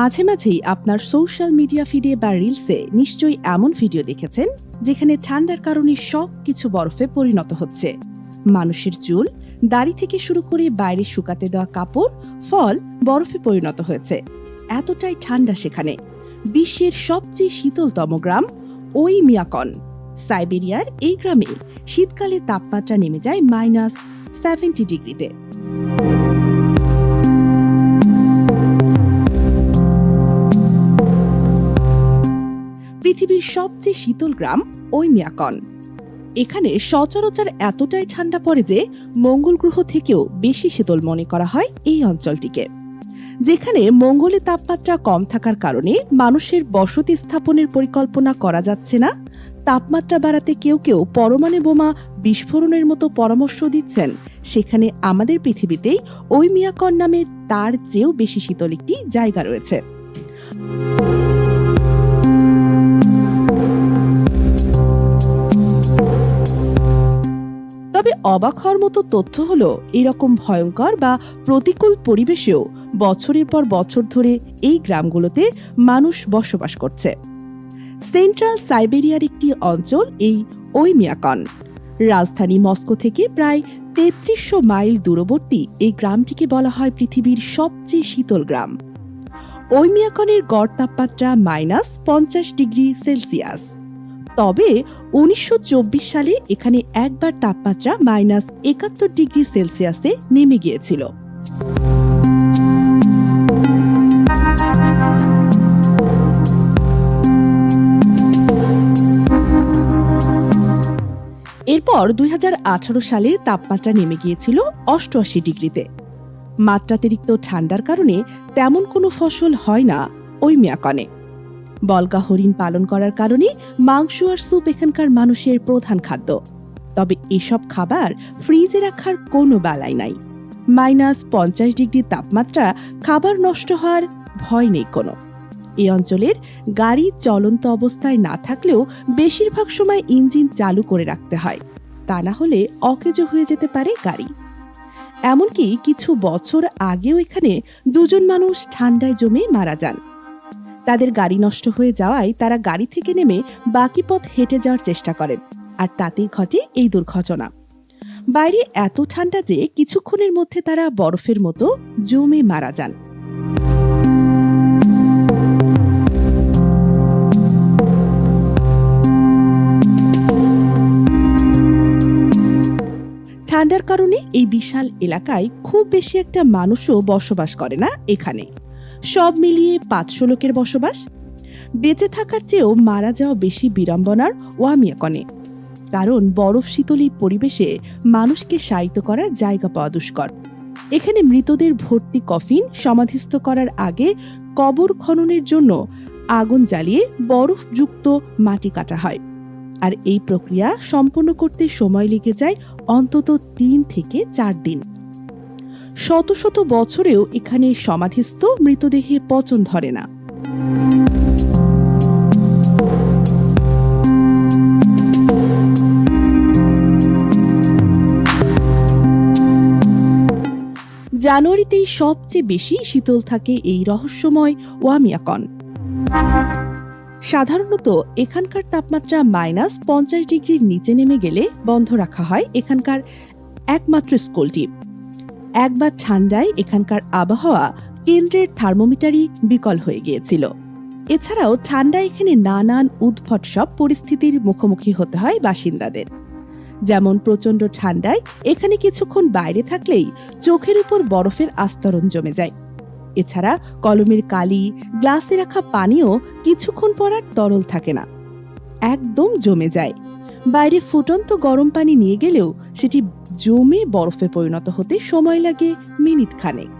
মাঝে মাঝেই আপনার সোশ্যাল মিডিয়া ফিডে বা রিলসে নিশ্চয়ই এমন ভিডিও দেখেছেন যেখানে ঠান্ডার কারণে সব কিছু বরফে পরিণত হচ্ছে। মানুষের চুল, দাড়ি থেকে শুরু করে বাইরে শুকাতে দেওয়া কাপড়, ফল বরফে পরিণত হয়েছে। এতটাই ঠান্ডা সেখানে। বিশ্বের সবচেয়ে শীতলতম গ্রাম ওই মিয়াকন। সাইবেরিয়ার এই গ্রামে শীতকালে তাপমাত্রা নেমে যায় মাইনাস সেভেন্টি ডিগ্রিতে পৃথিবীর সবচেয়ে শীতল গ্রাম ওই মিয়াকন এখানে সচরাচর এতটাই ঠান্ডা পড়ে যে মঙ্গল গ্রহ থেকেও বেশি শীতল মনে করা হয় এই অঞ্চলটিকে। যেখানে মঙ্গলে তাপমাত্রা কম থাকার কারণে মানুষের বসতি স্থাপনের পরিকল্পনা করা যাচ্ছে না। তাপমাত্রা বাড়াতে কেউ কেউ পরমাণু বোমা বিস্ফোরণের মতো পরামর্শ দিচ্ছেন। সেখানে আমাদের পৃথিবীতেই ওই মিয়াকন নামে তার চেয়েও বেশি শীতল একটি জায়গা রয়েছে। তবে অবাক হওয়ার মতো তথ্য হলো, এরকম ভয়ঙ্কর বা প্রতিকূল পরিবেশেও বছরের পর বছর ধরে এই গ্রামগুলোতে মানুষ বসবাস করছে। সেন্ট্রাল সাইবেরিয়ার একটি অঞ্চল এই ওইমিয়াকন রাজধানী মস্কো থেকে প্রায় তেত্রিশশো মাইল দূরবর্তী এই গ্রামটিকে বলা হয় পৃথিবীর সবচেয়ে শীতল গ্রাম। ওইমিয়াকনের গড় তাপমাত্রা মাইনাস পঞ্চাশ ডিগ্রি সেলসিয়াস। তবে উনিশশো চব্বিশ সালে এখানে একবার তাপমাত্রা মাইনাস একাত্তর ডিগ্রি সেলসিয়াসে নেমে গিয়েছিল। এরপর দুই হাজার আঠারো সালে তাপমাত্রা নেমে গিয়েছিল অষ্টআশি ডিগ্রিতে। মাত্রাতিরিক্ত ঠান্ডার কারণে তেমন কোনো ফসল হয় না ওই মিয়াকনে। বলগা হরিণ পালন করার কারণে মাংস আর স্যুপ এখানকার মানুষের প্রধান খাদ্য। তবে এসব খাবার ফ্রিজে রাখার কোনো বালাই নাই। মাইনাস পঞ্চাশ ডিগ্রি তাপমাত্রা, খাবার নষ্ট হওয়ার ভয় নেই কোনো। এই অঞ্চলের গাড়ি চলন্ত অবস্থায় না থাকলেও বেশিরভাগ সময় ইঞ্জিন চালু করে রাখতে হয়। তা না হলে অকেজো হয়ে যেতে পারে গাড়ি। এমনকি কিছু বছর আগেও এখানে দুজন মানুষ ঠান্ডায় জমে মারা যান। তাদের গাড়ি নষ্ট হয়ে যাওয়ায় তারা গাড়ি থেকে নেমে বাকি পথ হেঁটে যাওয়ার চেষ্টা করেন, আর তাতেই ঘটে এই দুর্ঘটনা। বাইরে এত ঠান্ডা যে কিছুক্ষণের মধ্যে তারা বরফের মতো জমে মারা যান। ঠান্ডার কারণে এই বিশাল এলাকায় খুব বেশি একটা মানুষও বসবাস করে না এখানে। সব মিলিয়ে পাঁচশো লোকের বসবাস। বেঁচে থাকার চেয়েও মারা যাওয়া বেশি বিড়ম্বনার ওয়ামিয়াকনে কারণ বরফ শীতল এই পরিবেশে মানুষকে শায়িত করার জায়গা পাওয়া দুষ্কর। এখানে মৃতদের ভর্তি কফিন সমাধিস্থ করার আগে কবর খননের জন্য আগুন জ্বালিয়ে বরফযুক্ত মাটি কাটা হয়। আর এই প্রক্রিয়া সম্পন্ন করতে সময় লেগে যায় অন্তত তিন থেকে চার দিন। শত শত বছরেও এখানে সমাধিস্থ মৃতদেহে পচন ধরে না। জানুয়ারিতেই সবচেয়ে বেশি শীতল থাকে এই রহস্যময় ওয়ামিয়াকন। সাধারণত এখানকার তাপমাত্রা মাইনাস পঞ্চাশ ডিগ্রির নিচে নেমে গেলে বন্ধ রাখা হয় এখানকার একমাত্র স্কুলটি। একবার ঠান্ডায় এখানকার আবহাওয়া কেন্দ্রের থার্মোমিটারই বিকল হয়ে গিয়েছিল। এছাড়াও ঠান্ডা এখানে নানান উদ্ভট সব পরিস্থিতির মুখোমুখি হতে হয় বাসিন্দাদের। যেমন প্রচণ্ড ঠান্ডায় এখানে কিছুক্ষণ বাইরে থাকলেই চোখের উপর বরফের আস্তরণ জমে যায়। এছাড়া কলমের কালি, গ্লাসে রাখা পানিও কিছুক্ষণ পর আর তরল থাকে না। একদম জমে যায়। বাইরে ফুটন্ত গরম পানি নিয়ে গেলেও সেটি জমে বরফে পরিণত হতে সময় লাগে মিনিট খানেক